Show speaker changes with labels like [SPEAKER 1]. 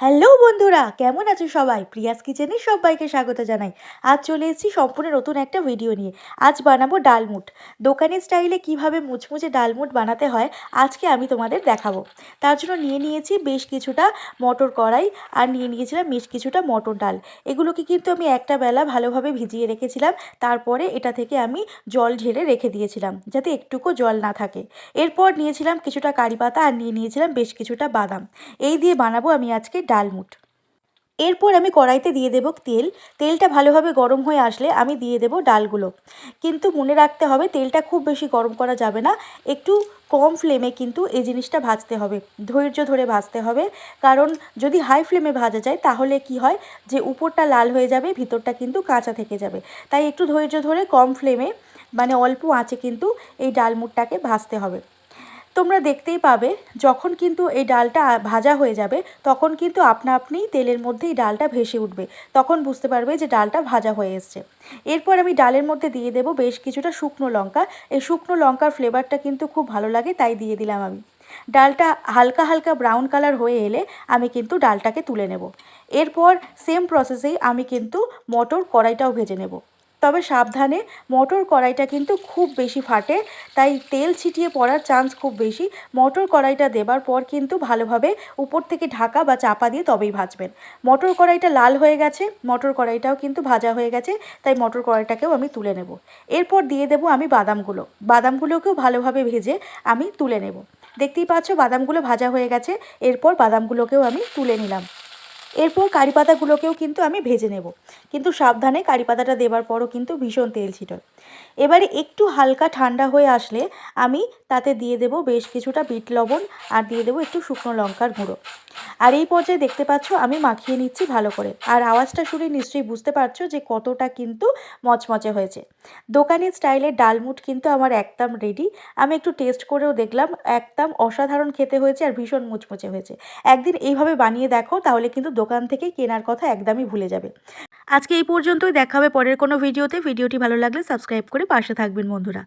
[SPEAKER 1] Hello বন্ধুরা, কেমন আছো সবাই? প্রিয়াস কিচেনে সবাইকে স্বাগত জানাই। আজ চলে এসেছি সম্পূর্ণ নতুন একটা ভিডিও নিয়ে। আজ বানাবো ডালমুট দোকানের স্টাইলে কীভাবে মুচমুচে ডালমুট বানাতে হয়, আজকে আমি তোমাদের দেখাবো। তার জন্য নিয়ে নিয়েছি বেশ কিছুটা মটর কড়াই আর নিয়ে নিয়েছিলাম বেশ কিছুটা মটর ডাল। এগুলোকে কিন্তু আমি একটা বেলা ভালোভাবে ভিজিয়ে রেখেছিলাম। তারপরে এটা থেকে আমি জল ঢেলে রেখে দিয়েছিলাম, যাতে একটুকু জল না থাকে। এরপর নিয়েছিলাম কিছুটা কারি পাতা আর নিয়ে নিয়েছিলাম বেশ কিছুটা বাদাম। এই দিয়ে বানাবো আমি আজকে ডালমুট এরপর আমি কড়াইতে দিয়ে দেব তেল। তেলটা ভালোভাবে গরম হয়ে আসলে আমি দিয়ে দেব ডালগুলো। কিন্তু মনে রাখতে হবে, তেলটা খুব বেশি গরম করা যাবে না। একটু কম ফ্লেমে কিন্তু এই জিনিসটা ভাজতে হবে। ধৈর্য ধরে ভাজতে হবে। কারণ যদি হাই ফ্লেমে ভাজা যায়, তাহলে কি হয় যে উপরটা লাল হয়ে যাবে, ভিতরটা কিন্তু কাঁচা থেকে যাবে। তাই একটু ধৈর্য ধরে কম ফ্লেমে মানে অল্প আঁচে কিন্তু এই ডালমুটটাকে ভাজতে হবে। তোমরা দেখতেই পাবে, যখন কিন্তু এই ডালটা ভাজা হয়ে যাবে, তখন কিন্তু আপনা আপনিই তেলের মধ্যে এই ডালটা ভেসে উঠবে। তখন বুঝতে পারবে যে ডালটা ভাজা হয়ে এসছে। এরপর আমি ডালের মধ্যে দিয়ে দেবো বেশ কিছুটা শুকনো লঙ্কা। এই শুকনো লঙ্কার ফ্লেভারটা কিন্তু খুব ভালো লাগে, তাই দিয়ে দিলাম আমি। ডালটা হালকা হালকা ব্রাউন কালার হয়ে এলে আমি কিন্তু ডালটাকে তুলে নেব। এরপর সেম প্রসেসেই আমি কিন্তু মটর কড়াইটাও ভেজে নেব। তবে সাবধানে মটর কড়াইটা কিন্তু খুব বেশি ফাটে, তাই তেল ছিটিয়ে পড়ার চান্স খুব বেশি। মটর কড়াইটা দেবার পর কিন্তু ভালোভাবে উপর থেকে ঢাকা বা চাপা দিয়ে তবেই ভাজবেন। মটর কড়াইটা লাল হয়ে গেছে, মটর কড়াইটাও কিন্তু ভাজা হয়ে গেছে, তাই মটর কড়াইটাকেও আমি তুলে নেব। এরপর দিয়ে দেব আমি বাদামগুলো। বাদামগুলোকেও ভালোভাবে ভেজে আমি তুলে নেব। দেখতেই পাচ্ছ বাদামগুলো ভাজা হয়ে গেছে, এরপর বাদামগুলোকেও আমি তুলে নিলাম। এরপর কারি পাতাগুলোকেও কিন্তু আমি ভেজে নেব। কিন্তু সাবধানে কারি পাতাটা দেওয়ার পরও কিন্তু ভীষণ তেল ছিটোয় এবারে একটু হালকা ঠান্ডা হয়ে আসলে আমি তাতে দিয়ে দেব বেশ কিছুটা বিট লবণ আর দিয়ে দেবো একটু শুকনো লঙ্কার গুঁড়ো। আর এই পর্যায়ে দেখতে পাচ্ছ আমি মাখিয়ে নিচ্ছি ভালো করে। আর আওয়াজটা শুনে নিশ্চয়ই বুঝতে পারছ যে কতটা কিন্তু মচমচে হয়েছে। দোকানের স্টাইলের ডালমুট কিন্তু আমার একদম রেডি আমি একটু টেস্ট করেও দেখলাম, একদম অসাধারণ খেতে হয়েছে আর ভীষণ মুচমুচে হয়েছে। একদিন এইভাবে বানিয়ে দেখো, তাহলে কিন্তু দোকান থেকে কেনার কথা একদমই ভুলে যাবে। আজকে এই পর্যন্তই, দেখা হবে পরের কোনো ভিডিওতে। ভিডিওটি ভালো লাগলে সাবস্ক্রাইব করে পাশে থাকবেন বন্ধুরা।